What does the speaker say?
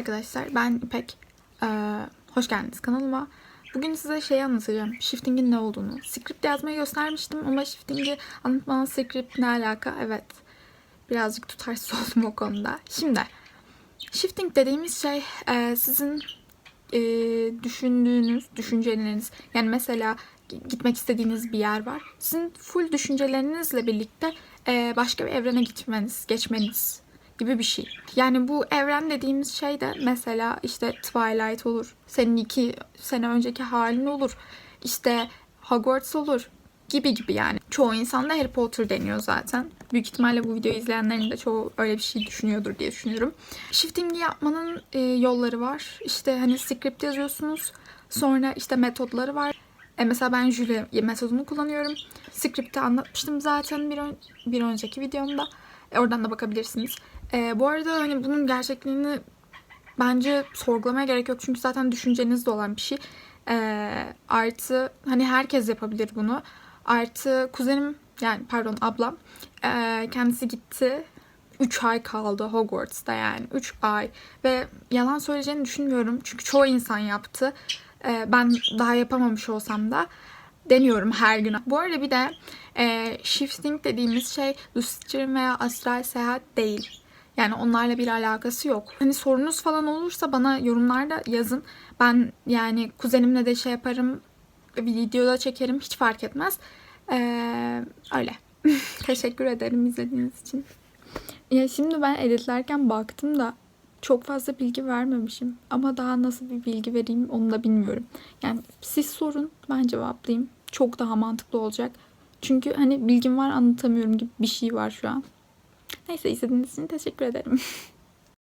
arkadaşlar. Ben İpek. Ee, hoş geldiniz kanalıma. Bugün size şeyi anlatacağım. Shifting'in ne olduğunu. Script yazmayı göstermiştim ama shifting'i anlatmanın script ne alaka? Evet. Birazcık tutarsız oldum o konuda. Şimdi shifting dediğimiz şey e, sizin e, düşündüğünüz düşünceleriniz. Yani mesela gitmek istediğiniz bir yer var. Sizin full düşüncelerinizle birlikte e, başka bir evrene gitmeniz, geçmeniz gibi bir şey. Yani bu evren dediğimiz şey de mesela işte Twilight olur. Senin iki sene önceki halin olur. İşte Hogwarts olur gibi gibi yani. Çoğu insan da Harry Potter deniyor zaten. Büyük ihtimalle bu videoyu izleyenlerin de çoğu öyle bir şey düşünüyordur diye düşünüyorum. Shifting'i yapmanın e, yolları var. İşte hani script yazıyorsunuz. Sonra işte metodları var. E mesela ben Julia metodunu kullanıyorum. Script'i anlatmıştım zaten bir, ön- bir önceki videomda. Oradan da bakabilirsiniz. E, bu arada hani bunun gerçekliğini bence sorgulamaya gerek yok. Çünkü zaten düşüncenizde olan bir şey. E, artı hani herkes yapabilir bunu. Artı kuzenim yani pardon ablam e, kendisi gitti. 3 ay kaldı Hogwarts'ta yani 3 ay ve yalan söyleyeceğini düşünmüyorum çünkü çoğu insan yaptı. E, ben daha yapamamış olsam da deniyorum her gün. Bu arada bir de e, shifting dediğimiz şey lucid veya astral seyahat değil. Yani onlarla bir alakası yok. Hani sorunuz falan olursa bana yorumlarda yazın. Ben yani kuzenimle de şey yaparım. Videoda çekerim. Hiç fark etmez. Ee, öyle. Teşekkür ederim izlediğiniz için. Ya şimdi ben editlerken baktım da çok fazla bilgi vermemişim. Ama daha nasıl bir bilgi vereyim onu da bilmiyorum. Yani siz sorun ben cevaplayayım. Çok daha mantıklı olacak. Çünkü hani bilgim var anlatamıyorum gibi bir şey var şu an. Neyse izlediğiniz için teşekkür ederim.